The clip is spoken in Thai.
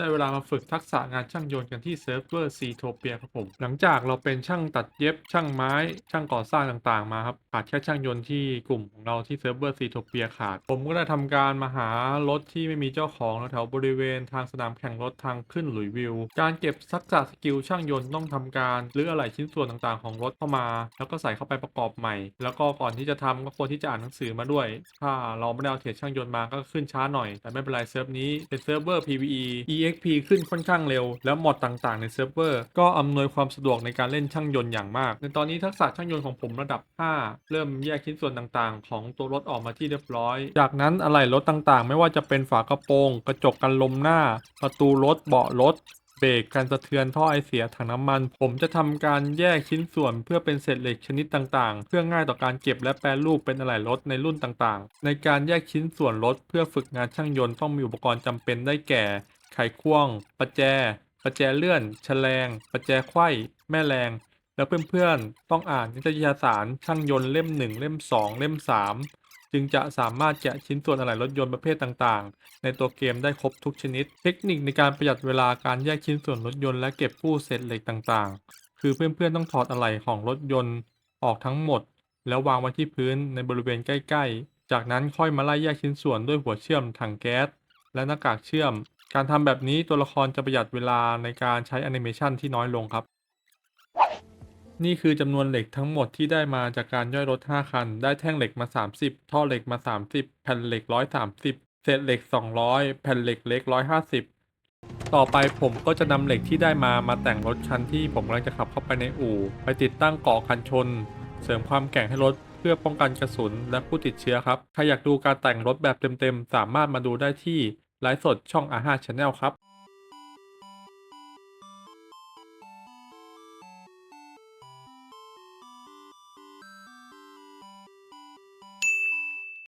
ได้เวลามาฝึกทักษะงานช่างยนต์กันที่เซิร์ฟเวอร์ซีโทเปียครับผม หลังจากเราเป็นช่างตัดเย็บช่างไม้ ช่างก่อสร้างต่างๆมาครับ ขาดแค่ช่างยนต์ที่กลุ่มของเราที่เซิร์ฟเวอร์ซีโทเปียขาด ผมก็ได้ทำการมาหารถที่ไม่มีเจ้าของแถวบริเวณทางสนามแข่งรถทางขึ้นหลุยวิว การเก็บทักษะสกิลช่างยนต์ต้องทำการรื้ออะไหล่ชิ้นส่วนต่างๆของรถเข้ามา แล้วก็ใส่เข้าไปประกอบใหม่ แล้วก็ก่อนที่จะทำก็ควรที่จะอ่านหนังสือมาด้วย ถ้าเราไม่ได้เอาเทรดช่างยนต์มาก็ขึ้นช้าหน่อย แต่ไม่เป็นไรเซิร์ฟนี้เป็นเซิร์ฟเวอร์ PVE EXP ขึ้นค่อนข้างเร็ว แล้วมอดต่างๆ ในเซิร์ฟเวอร์ ก็อำนวยความสะดวกในการเล่นช่างยนต์อย่างมาก ในตอนนี้ทักษะช่างยนต์ของผมระดับ 5 เริ่มแยกชิ้นส่วนต่างๆ ของตัวรถออกมาที่เรียบร้อย จากนั้นอะไหล่รถต่างๆ ไม่ว่าจะเป็นฝากระโปรง กระจกกันลมหน้า ประตูรถเบาะรถเบรกการสะเทือนท่อไอเสียถังน้ำมัน ผมจะทำการแยกชิ้นส่วนเพื่อเป็นเศษเหล็กชนิดต่างๆ เพื่อง่ายต่อการเก็บและแปรรูปเป็นอะไหล่รถในรุ่นต่างๆ ในการแยกชิ้นส่วนรถเพื่อฝึกงานช่างยนต์ต้องมีอุปกรณ์จำเป็นได้แก่ ไขควง ประแจ ประแจเลื่อน แฉลง ประแจไขว้ แม่แรง แล้วเพื่อนๆ ต้องอ่านนิตยสารช่างยนต์เล่ม 1 เล่ม 2 เล่ม 3 จึงจะสามารถแกะชิ้นส่วนอะไหล่รถยนต์ประเภทต่างๆ ในตัวเกมได้ครบทุกชนิด เทคนิคในการประหยัดเวลาการแยกชิ้นส่วนรถยนต์และเก็บกู้เศษเหล็กต่างๆ คือเพื่อนๆ ต้องถอดอะไหล่ของรถยนต์ออกทั้งหมด แล้ววางไว้ที่พื้นในบริเวณใกล้ ๆ จากนั้นค่อยมาไล่แยกชิ้นส่วนด้วยหัวเชื่อมถังแก๊สและหน้ากากเชื่อม การทำแบบนี้ตัวละครจะประหยัดเวลาในการใช้แอนิเมชันที่น้อยลงครับ นี่คือจำนวนเหล็กทั้งหมดที่ได้มาจากการย่อยรถ 5 คัน ได้แท่งเหล็กมา 30 ท่อเหล็กมา 30 แผ่นเหล็ก 130 เศษเหล็ก 200 แผ่นเหล็กเล็ก 150 ต่อไปผมก็จะนำเหล็กที่ได้มามาแต่งรถคันที่ผมกำลังจะขับเข้าไปในอู่ ไปติดตั้งเกาะกันชน เสริมความแข็งให้รถเพื่อป้องกันกระสุนและผู้ติดเชื้อครับ ใครอยากดูการแต่งรถแบบเต็มๆ สามารถมาดูได้ที่ ไลฟ์สดช่องอาหาชาแนลครับ